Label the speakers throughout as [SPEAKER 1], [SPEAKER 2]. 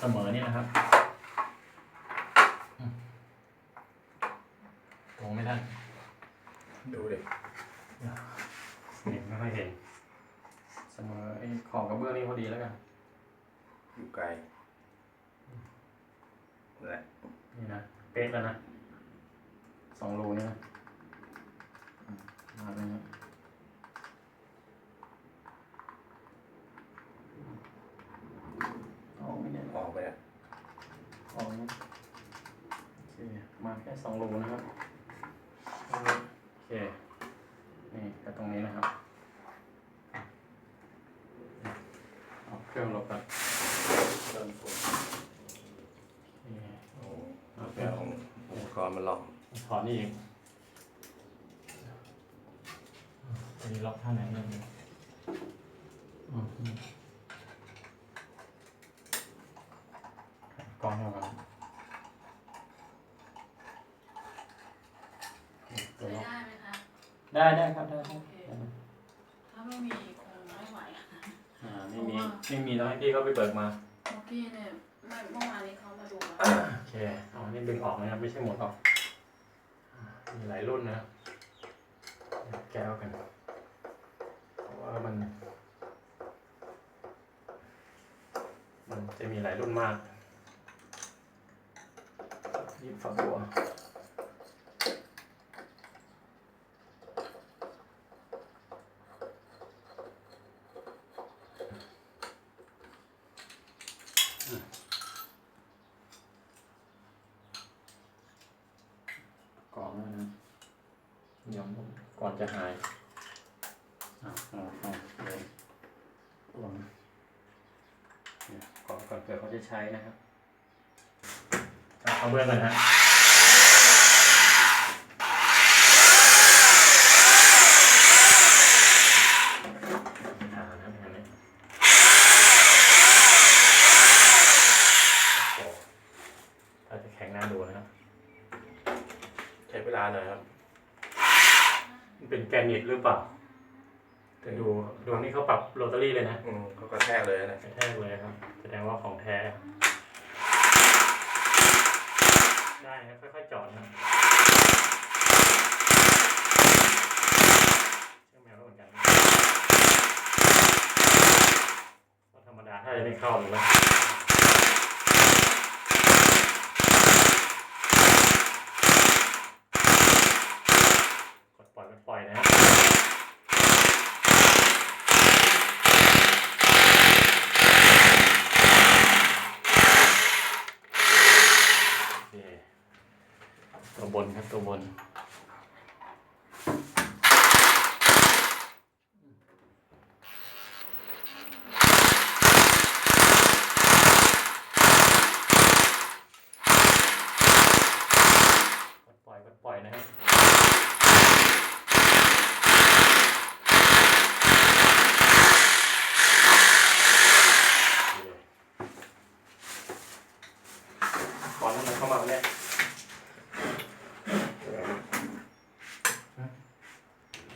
[SPEAKER 1] เสมอนี่นะครับอืมตรงไม่ทัน
[SPEAKER 2] ดูดิ
[SPEAKER 1] นี่ไม่ค่อยเห็นเสมอไอ้ขอบกระเบื้องนี่พอดีแล้วกัน
[SPEAKER 2] อยู่ไกลนั่นแหละ
[SPEAKER 1] นี่นะ เป๊ะแล้วนะสองรูนี่นะอืมมาเลยนะเอาไม่เนี่ย
[SPEAKER 2] ออกไปแล้ว
[SPEAKER 1] ออกนะโอเค มาแค่ส องรูนะครับ โอเค นี่ก็ตรงนี้นะครับเอาเครื่องลบก่อนเริ่มฝุ่นโอเค
[SPEAKER 2] โอ้
[SPEAKER 1] เอาเค
[SPEAKER 2] แล้
[SPEAKER 1] รื่อง
[SPEAKER 2] วอุปกรณ์มันล็อก
[SPEAKER 1] ถอดนี่อีกอันนี้ล็อกท่าไหนเนี่ยอืมอืมกล้องเข้ากัน ตัว
[SPEAKER 3] ใช้
[SPEAKER 1] ล็อก
[SPEAKER 3] ได้ไหมคะ
[SPEAKER 1] ได้ได้ครับได้ครับ
[SPEAKER 3] โอเคถ้าไม่มีคงไม่ไหวอะ
[SPEAKER 1] อ่าไม่มีไม่มีต้องให้พี่เขาไปเบิกมา
[SPEAKER 3] เมื่อกี้เนี่ยไม่เมื่อวานนี้เขามาดูแล้ว
[SPEAKER 1] โอเคเอาอันนี้ดึงออกนะครับไม่ใช่หมดออกอ่ามีหลายรุ่นนะครับเดี๋ยวแก้วกันเพราะว่ามันมันจะมีหลายรุ่นมากยิบฝักบัวกล่องแล้วนะยอม ก่อนจะหายอะเอาเอาเลยลงเก่อนก่อนเกิดเขาจะใช้นะครับเอาเบื้องก่อนนะนะครับอันนี้โอ้โหถ้าจะแข็งหน้าดูนะครับ
[SPEAKER 2] ใช้เวลาหน่อยครับ
[SPEAKER 1] เป็นแกรนิตหรือเปล่าแต่ดูดูนี่เขาปรับโรตารี่เลยนะ
[SPEAKER 2] อืมเขากระแทกเลยนะ
[SPEAKER 1] กระแทกเลยครับ แสดงว่าของแท้ ได้ครับค่อยๆเจอดนะครับเชื่อแมวแล้วเหมือนกันเพราะธรรมดาถ้าจะไม่เข้าหรือว่ากดปล่อยกดปล่อยนะครับ โอเคตัว บนครับตัวบน ปล่อยปล่อยนะครับโอเคก่อนที่มันเข้ามาเนี่ย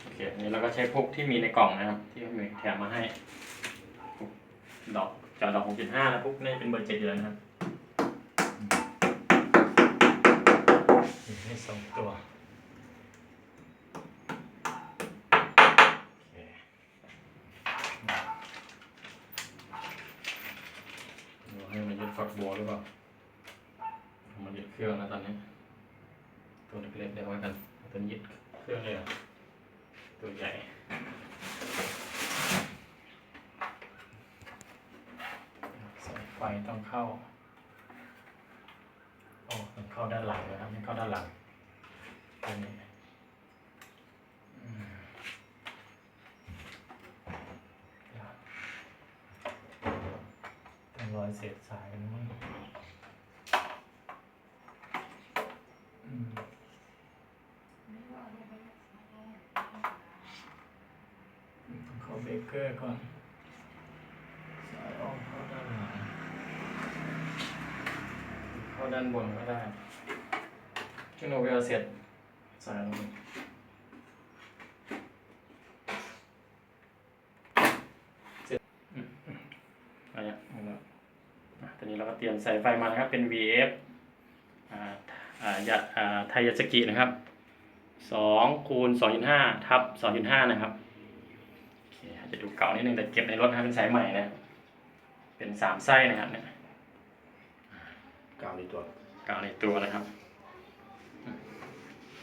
[SPEAKER 1] โอ เคอันนี้เราก็ใช้พวกที่มีในกล่องนะครับ ที่มีแถมมาให้พวกดอกจอดอกหกจุดห้านะพวกนี่เป็นเบอร์เจ็ดอยู่แล้วนะครับมีให้สองตัวโอเคดูให้มันยึดฝักบัวหรือเปล่ามันยึดเครื่องแล้วตอนนี้ ตัวเล็กๆเดี๋ยวไว้กันเอาตัวนี้ยึดเครื่องเลยเหรอ ตัวใหญ่สายไฟต้องเข้าโอ้ต้องเข้าด้านหลังนะครับไม่เข้าด้านหลังตัวนี้ต้องรอยเศษสายกันมั้งอืม ต้อง เบรกเกอร์ก่อนสายออกเข้าด้านหลังเข้าด้านบนก็ได้จุโนเวลเสร็จสายลงเสร็จอืมอืมอะไรอะเอาละอะตอนนี้เราก็เตรียมใส่ไฟมานะครับเป็น VF อ่าอ่ายาอ่าไทยาสกินะครับสองคูณสองจุดห้าทับสองจุดห้านะครับ จจะดูเก่านิดนึงแต่เก็บในรถนะครับเป็นสายใหม่นะ เป็นสามไส้นะครับเนี่ย
[SPEAKER 2] กาวในตัว
[SPEAKER 1] เก่าในตัวนะครับอืม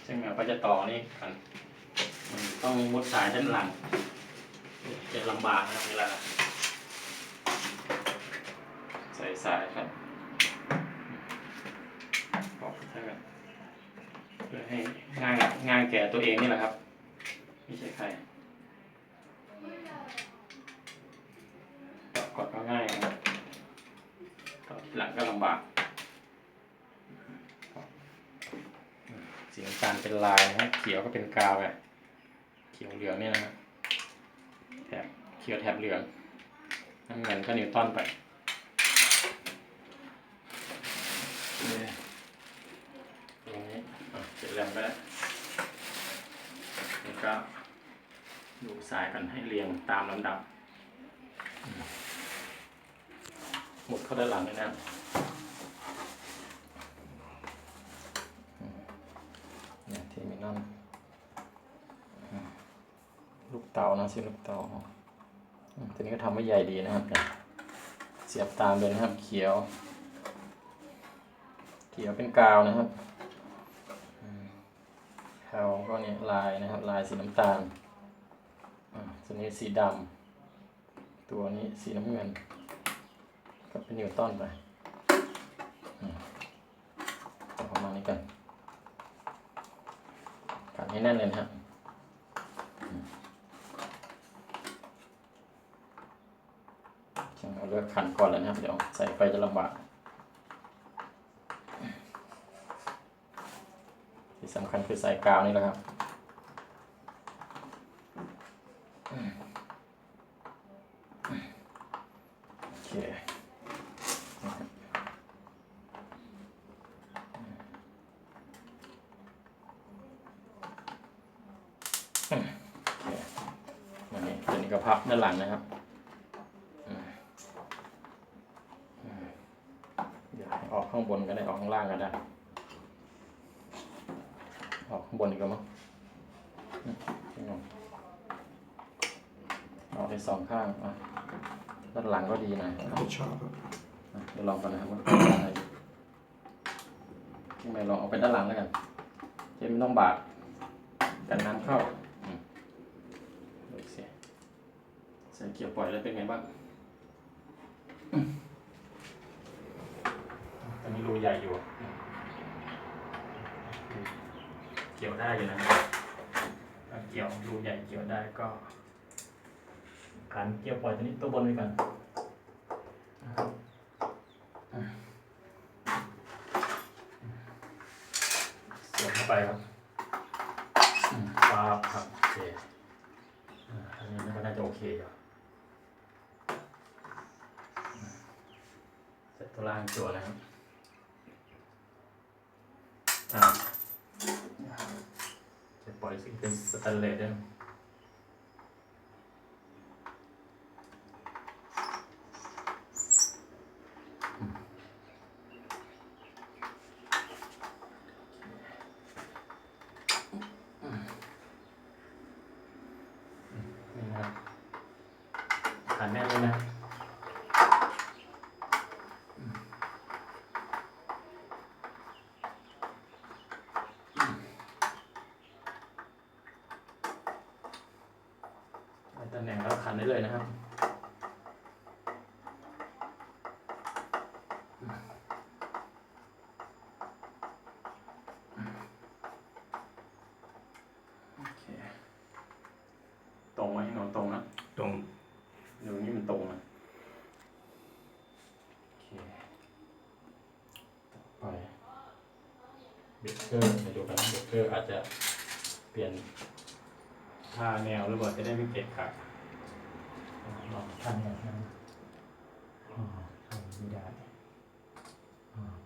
[SPEAKER 1] ซึ่งเราก็จะต่อนี่กันมันต้องมุดสายด้านหลัง จะลำบากนะครับเวลาใส่สายครับบอกเท่ากันเพื่อให้ง่ายง่ายแก่ตัวเองนี่แหละครับ ไม่ใช่ใครกดก็ง่ายนะครับต่อทีหลังก็ลำ บากสีน้ำตาลเป็นลายนะฮะเขียวก็เป็นกาวไงเขียวเหลืองเนี่ยนะฮะแถบเขียวแถบเหลืองน้ำเงินก็นิวตันไปตรงนี้อะเสร็จแล้วก็ได้แล้วก็ดูสายกันให้เรียงตามลำดับอืมหมุดเข้าด้านหลังเลยนะ เนี่นลูกเตานะชื่อลูกเตาอืมตัวนี้ก็ทำไว้ใหญ่ดีนะครับเสียบตามเลยนะครับเขียว เขียวเป็นกาวนะครับแถวก็เนี่ยลายนะครับ ลายสีน้ำตาลอ่าตัวนี้สีดำตัวนี้สีน้ำเงิน ก็เป็นนิวตันไปเอาประมาณนี้กัน กัดให้แน่นเลยนะครับเอาเลือกขันก่อนแล้วนะครับ เดี๋ยวใส่ไปจะลำบากที่สำคัญคือใส่กาวนี่แหละครับอืมโอเคนะครับ โอเคอันนี้ตัวนี้ก็พับด้านหลังนะครับอืมอืมเดี๋ยวให้ออกข้างบนก็ได้ออกข้างล่างก็ได้ ออกข้างบนอีกแล้วมั้งอืมจริงเหรอออกได้สองข้างอะด้านหลังก็ดีนะ
[SPEAKER 4] ไม่ชอบอะ
[SPEAKER 1] อะเดี๋ยวลองกันนะครับว่าอะไรที่ไม่ลองเอาไปด้านหลังแล้วกันเจะไม่ต้องบาดกันน้ำเข้าอืมดูสิใส่ เกียร์ปล่อยแล้วเป็นไงบ้างอืมอันนี้รูใหญ่อยู่อืมเกี่ยวได้อยู่นะครับถ้าเกี่ยวรูใหญ่เกี่ยวได้ก็ขันเกี่ยวปล่อยตัวนี้ตัวบนไว้ก่อนนะครับเสียบเข้าไปครับอืมปาบครับโอเคอ่าอันนี้มันก็น่าจะโอเคอยู่อืมเสร็จ ตัวล่างจั่วแล้วครับอ่าจะปล่อยสิ่งเป็นสแตนเลสด้วยนี่นะครับขันแน่นเลยนะอืมได้ตำแห น่งแล้วขันได้เลยนะครับโอเคตรงไหมหนูตรงนะ
[SPEAKER 2] ตรง
[SPEAKER 1] ดูนี่มันตรงนะโอเคต่อไปเบรกเกอร์เดี๋ยวดูกันเบรกเกอร์อาจจะเปลี่ยนท่าแนวหรือเปล่าจะได้ไม่เกะกะอ่าลอง ทำแบบนั้นทำไม่ได้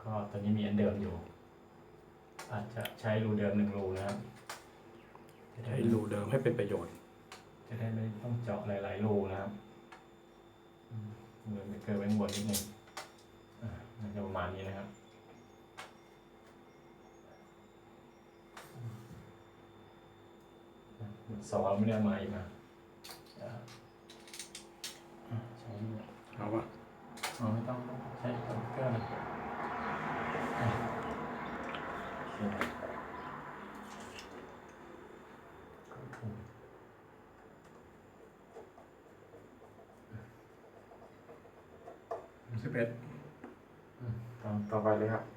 [SPEAKER 1] ก็ตอนนี้มีอันเดิมอยู่ อาจจะใช้รูเดิมหนึ่งรูนะครับจะ
[SPEAKER 4] ใช้รูเดิมให้เป็นประโยชน์
[SPEAKER 1] จะได้ไม่ต้องเจาะหลาย ๆ รูนะครับเหมือนเกินไว้บนนิดหนึ่งมันจะประมาณนี้นะครับสอน
[SPEAKER 2] ไม่ได้มา
[SPEAKER 1] อีกนะ ใช้คอมพิวเตอร์นะอะโอเค
[SPEAKER 2] สิบเอ็ด
[SPEAKER 1] ต่อต่อไปเลยครับ